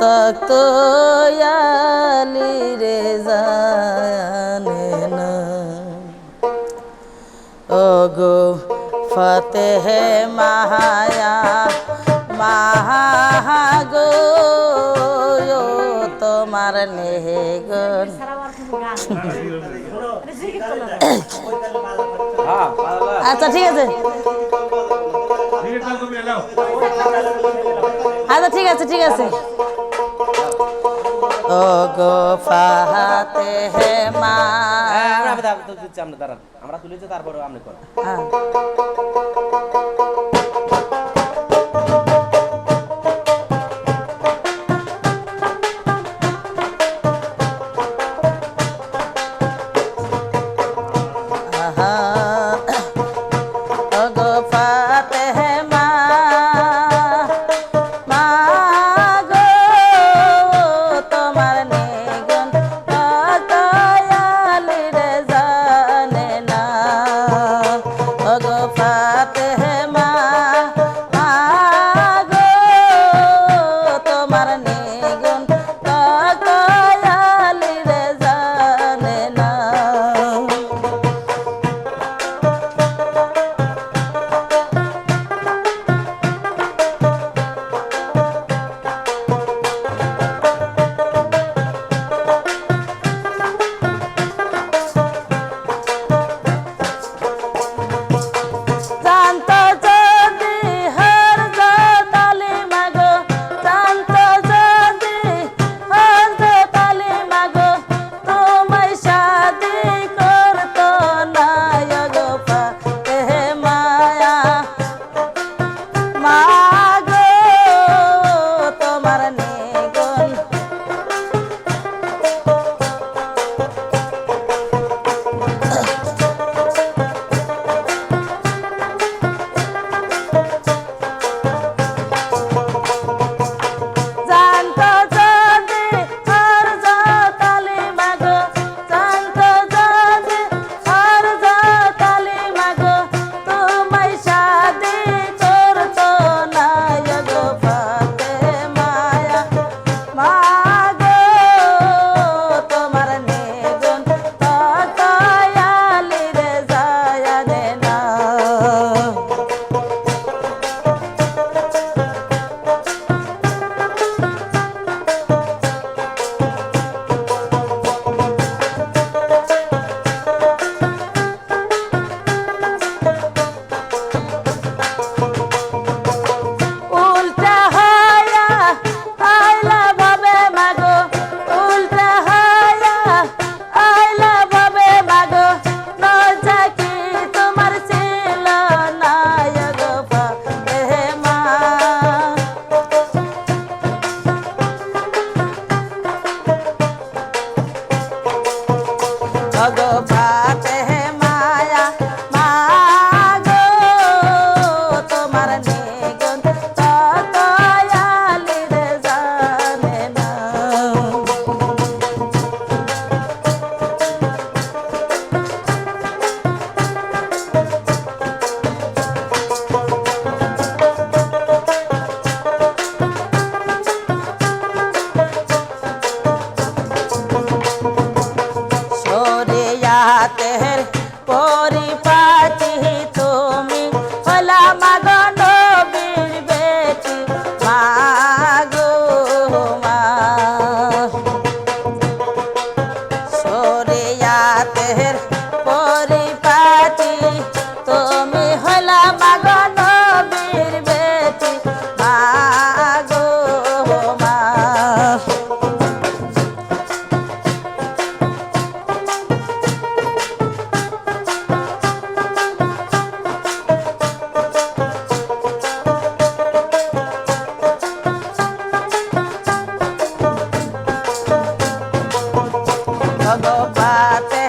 তক্ত আলি রে জানে না। ও গো ফতেহ মাহায়া, মাহাগো ও তোমার হ্যাঁ ভালো আচ্ছা ঠিক আছে। আচ্ছা ঠিক আছে ঠিক আছে। ও গো ফাহাতে হে মা। হ্যাঁ আমরা দাঁড়ান আমরা তুলেছি তারপরে আপনি করেন। জগপাতে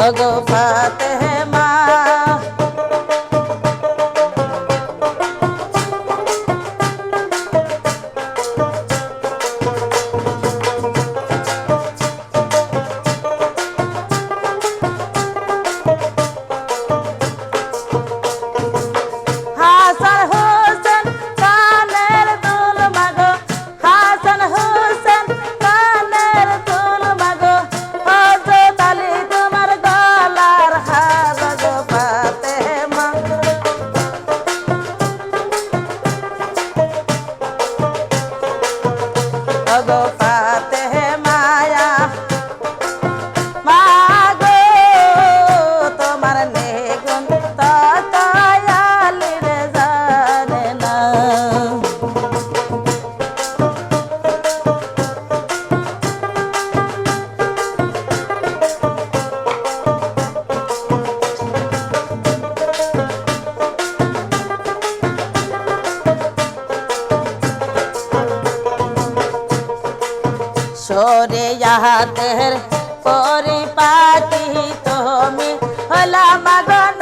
ভগবাতে সরে যাহাতের পরিপাটি তুমি হলা মাগন